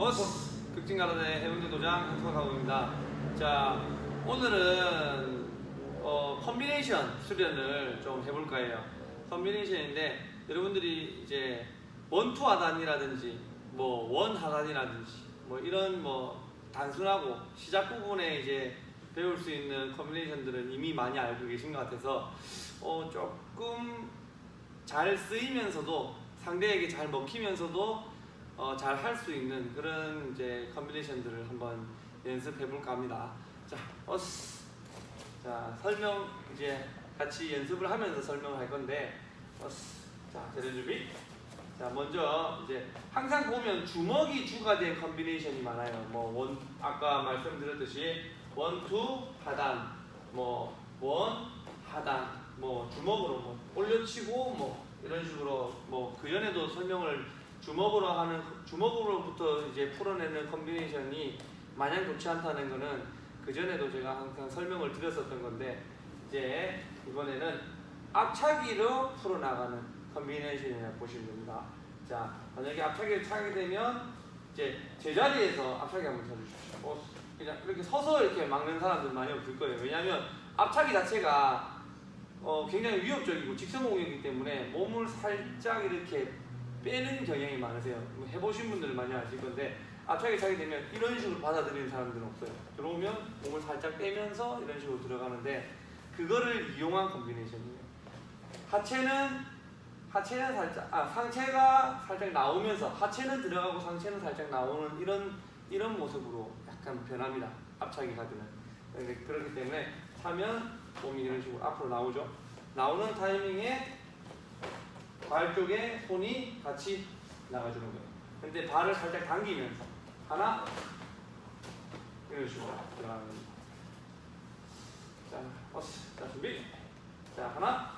버스 극진가라대 해운대 도장 한투가가고입니다. 자 오늘은 어, 컨비네이션 수련을 좀 해볼 거예요. 컨비네이션인데 여러분들이 이제 원투 하단이라든지 뭐 원 하단이라든지 뭐 이런 뭐 단순하고 시작 부분에 이제 배울 수 있는 컨비네이션들은 이미 많이 알고 계신 것 같아서 어, 조금 잘 쓰이면서도 상대에게 잘 먹히면서도 어, 잘 할 수 있는 그런 이제 컨비네이션들을 한번 연습해 볼까 합니다. 자, 어스. 자, 설명 이제 같이 연습을 하면서 설명을 할 건데, 어스. 자, 재료 준비. 자, 먼저 이제 항상 보면 주먹이 주가 된 컨비네이션이 많아요. 뭐 원, 아까 말씀드렸듯이 원, 투, 하단, 뭐 원, 하단, 뭐 주먹으로 뭐 올려치고 뭐 이런 식으로 뭐 그 전에도 설명을 주먹으로 하는 주먹으로부터 이제 풀어내는 컨비네이션이 마냥 좋지 않다는 거는 그 전에도 제가 항상 설명을 드렸었던 건데 이제 이번에는 앞차기로 풀어나가는 컨비네이션이라고 보시면 됩니다. 자 만약에 앞차기를 차게 되면 이제 제자리에서 앞차기 한번 쳐주십시오. 어, 그냥 이렇게 서서 이렇게 막는 사람들 많이 없을 거예요. 왜냐하면 앞차기 자체가 어, 굉장히 위협적이고 직선 공격이기 때문에 몸을 살짝 이렇게 빼는 경향이 많으세요. 뭐 해보신 분들은 많이 아실 건데 앞차기 차게 되면 이런 식으로 받아들이는 사람들은 없어요. 들어오면 몸을 살짝 빼면서 이런 식으로 들어가는데 그거를 이용한 컨비네이션이에요. 하체는 하체는 살짝 아 상체가 살짝 나오면서 하체는 들어가고 상체는 살짝 나오는 이런 이런 모습으로 약간 변합니다. 앞차기 가드는 네, 그렇기 때문에 차면 몸이 이런 식으로 앞으로 나오죠. 나오는 타이밍에 발 쪽에 손이 같이 나가주는 거예요. 근데 발을 살짝 당기면서 하나 이런 식으로 들어가는 겁니다. 자, 어스, 자 준비. 자 하나.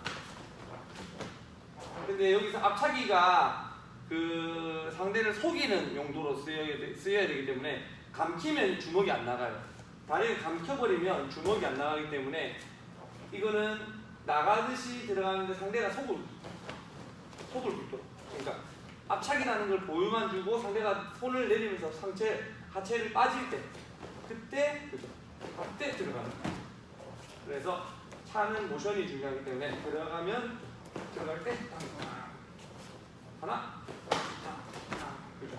근데 여기서 앞차기가 그 상대를 속이는 용도로 쓰여야, 되, 쓰여야 되기 때문에 감키면 주먹이 안 나가요. 다리를 감켜버리면 주먹이 안 나가기 때문에 이거는 나가듯이 들어가는데 상대가 속을 속을 굴도록 그러니까 앞차기라는 걸 보여만 주고 상대가 손을 내리면서 상체 하체를 빠질 때 그때 그죠? 그때 들어가는 거예요. 그래서 차는 모션이 중요하기 때문에 들어가면 들어갈 때 하나 하나 그죠?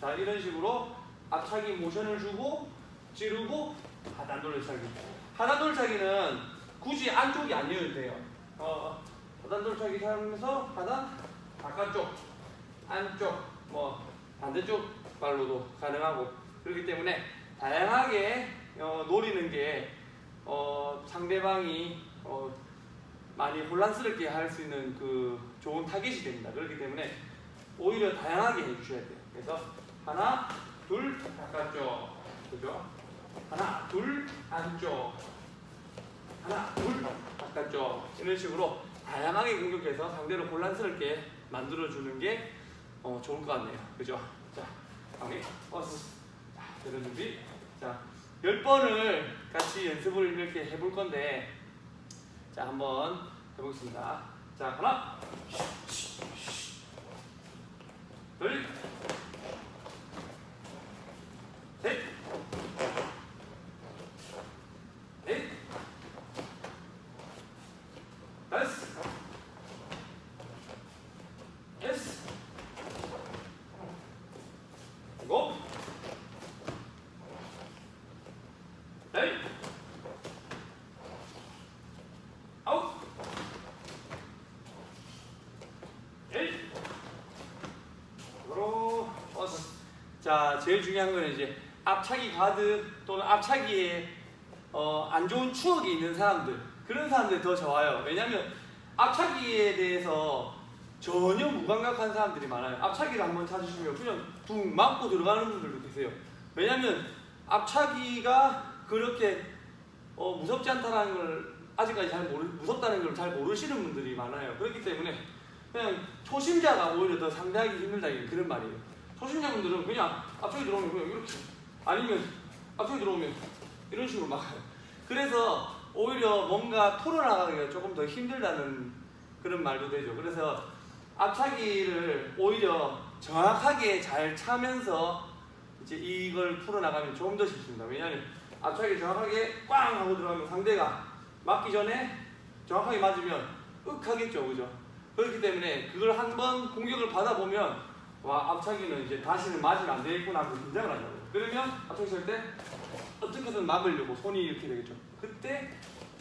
자 이런 식으로 앞차기 모션을 주고 찌르고 하단 돌차기. 하단 돌차기는 굳이 안쪽이 아니어도 돼요. 어, 하단 돌차기 하면서 하단 바깥쪽 안쪽 뭐 반대쪽 발로도 가능하고 그렇기 때문에 다양하게 어, 노리는 게 어, 상대방이 어, 많이 혼란스럽게 할 수 있는 그 좋은 타겟이 됩니다. 그렇기 때문에 오히려 다양하게 해주셔야 돼요. 그래서 하나, 둘, 바깥쪽, 그죠? 하나, 둘, 안쪽, 하나, 둘, 바깥쪽 이런 식으로 다양하게 공격해서 상대를 혼란스럽게 만들어주는 게 어, 좋을 것 같네요. 그죠? 자, 다음에 어스. 자, 제대로 준비. 자, 열 번을 같이 연습을 이렇게 해볼 건데, 자, 한번 해보겠습니다. 자, 하나, 둘, 셋, 넷, 다섯, 일곱, 열, 아홉, 열, 요로 어서. 자, 제일 중요한 거는 이제 앞차기 가드 또는 앞차기에 어, 안 좋은 추억이 있는 사람들 그런 사람들 더 좋아요. 왜냐면 앞차기에 대해서 전혀 무감각한 사람들이 많아요. 앞차기를 한번 찾으시면 그냥 둥 맞고 들어가는 분들도 계세요. 왜냐면 앞차기가 그렇게 어, 무섭지 않다는 걸 아직까지 잘 모르 무섭다는 걸 잘 모르시는 분들이 많아요. 그렇기 때문에 그냥 초심자가 오히려 더 상대하기 힘들다 그런 말이에요. 초심자분들은 그냥 앞쪽에 들어오면 그냥 이렇게 아니면 앞쪽에 들어오면 이런 식으로 막아요. 그래서 오히려 뭔가 토론하기가 조금 더 힘들다는 그런 말도 되죠. 그래서 앞차기를 오히려 정확하게 잘 차면서 이제 이걸 풀어나가면 좀더 쉽습니다. 왜냐하면 앞차기 정확하게 꽝 하고 들어가면 상대가 맞기 전에 정확하게 맞으면 윽 하겠죠, 그죠? 그렇기 때문에 그걸 한번 공격을 받아보면 와 앞차기는 이제 다시는 맞으면 안 되겠구나 하고 긴장을 하잖아요. 그러면 앞차기 쓸때 어떻게든 막으려고 손이 이렇게 되겠죠. 그때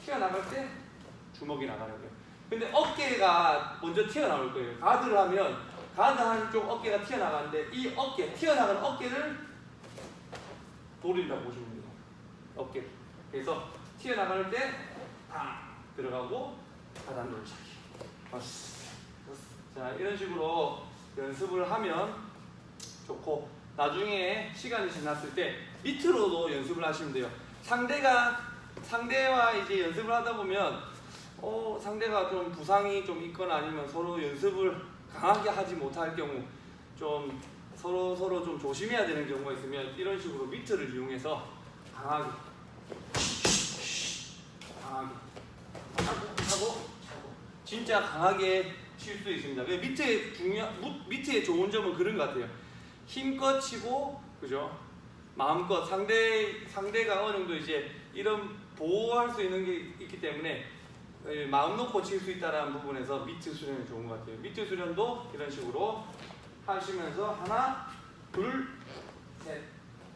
튀어나갈 때 주먹이 나가는 거예요. 근데 어깨가 먼저 튀어나올 거예요. 가드를 하면 가드 한쪽 어깨가 튀어나가는데 이 어깨, 튀어나가는 어깨를 돌린다고 보시면 돼요. 어깨. 그래서 튀어나갈 때다 들어가고 하단 돌차기. 자 이런 식으로 연습을 하면 좋고 나중에 시간이 지났을 때 밑으로도 연습을 하시면 돼요. 상대가 상대와 이제 연습을 하다 보면 어, 상대가 좀 부상이 좀 있거나 아니면 서로 연습을 강하게 하지 못할 경우 좀 서로 서로 좀 조심해야 되는 경우가 있으면 이런 식으로 밑을 이용해서 강하게. 강하게. 하고 하고 진짜 강하게 칠 수 있습니다. 그 밑에 중요한 밑에 좋은 점은 그런 것 같아요. 힘껏 치고 그죠? 마음껏 상대 상대가 어느 정도 이제 이런 보호할 수 있는 게 있기 때문에 예, 마음 놓고 칠 수 있다는 부분에서 미트 수련이 좋은 것 같아요. 미트 수련도 이런 식으로 하시면서 하나, 둘, 셋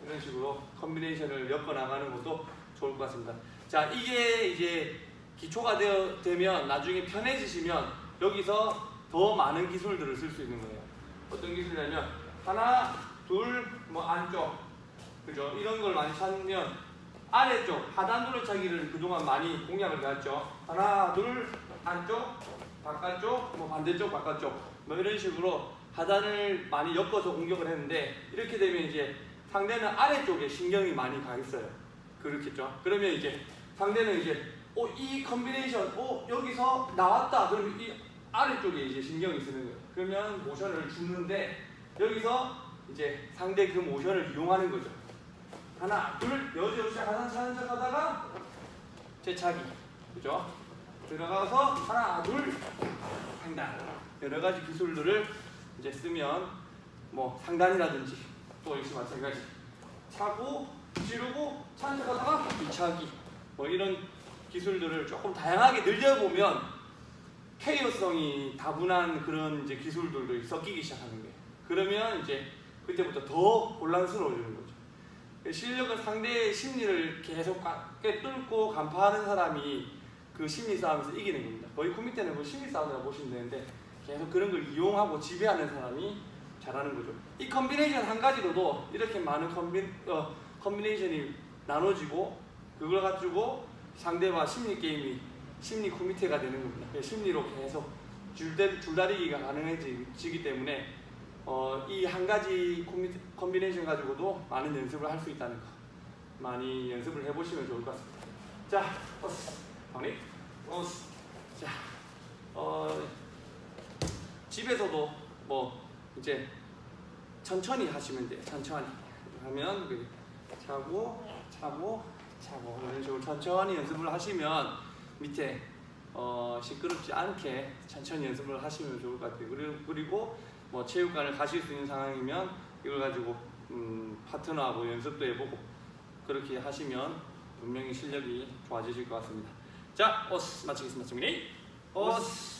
이런 식으로 컨비네이션을 엮어 나가는 것도 좋을 것 같습니다. 자 이게 이제 기초가 되어, 되면 나중에 편해지시면 여기서 더 많은 기술들을 쓸 수 있는 거예요. 어떤 기술이냐면 하나, 둘, 뭐 안쪽, 그죠? 이런 걸 많이 찾으면 아래쪽 하단 돌려차기를 그동안 많이 공략을 해왔죠. 하나, 둘, 안쪽, 바깥쪽, 뭐 반대쪽, 바깥쪽, 뭐 이런 식으로 하단을 많이 엮어서 공격을 했는데 이렇게 되면 이제 상대는 아래쪽에 신경이 많이 가 있어요. 그렇겠죠? 그러면 이제 상대는 이제 어, 이 컨비네이션, 어, 여기서 나왔다. 그러면 이 아래쪽에 이제 신경이 쓰는 거예요. 그러면 모션을 주는데 여기서 이제 상대 그 모션을 이용하는 거죠. 하나, 둘, 여지로 시작하는 차근차근 하다가 재차기. 그죠? 들어가서 하나, 둘, 상단. 여러 가지 기술들을 이제 쓰면 뭐 상단이라든지 또 역시 마찬가지. 차고, 찌르고, 차근차근 하다가 뒤차기. 뭐 이런 기술들을 조금 다양하게 늘려보면 케이오성이 다분한 그런 이제 기술들도 섞이기 시작하는 거예요. 그러면 이제 그때부터 더 혼란스러워지는 거죠. 실력은 상대의 심리를 계속 가- 꿰뚫고 간파하는 사람이 그 심리 싸움에서 이기는 겁니다. 거의 컴퓨터는 그 심리 싸움이라고 보시면 되는데 계속 그런 걸 이용하고 지배하는 사람이 잘하는 거죠. 이 컨비네이션 한 가지로도 이렇게 많은 컨비, 어, 컨비네이션이 나눠지고 그걸 가지고 상대와 심리 게임이 심리 코미테가 되는 겁니다. 그 심리로 계속 줄다, 줄다리기가 가능해지기 때문에 어, 이 한 가지 코미, 컨비네이션 가지고도 많은 연습을 할 수 있다는 거 많이 연습을 해보시면 좋을 것 같습니다. 자, 어스, 방리, 어스, 자, 어, 집에서도 뭐 이제 천천히 하시면 돼요. 천천히 하면 그 차고, 차고, 차고 이런 식으로 천천히 연습을 하시면 밑에 어, 시끄럽지 않게 천천히 연습을 하시면 좋을 것 같아요. 그리고, 그리고 뭐 체육관을 가실 수 있는 상황이면 이걸 가지고 음, 파트너하고 연습도 해보고 그렇게 하시면 분명히 실력이 좋아지실 것 같습니다. 자, 오스 마치겠습니다. 정민이 오스.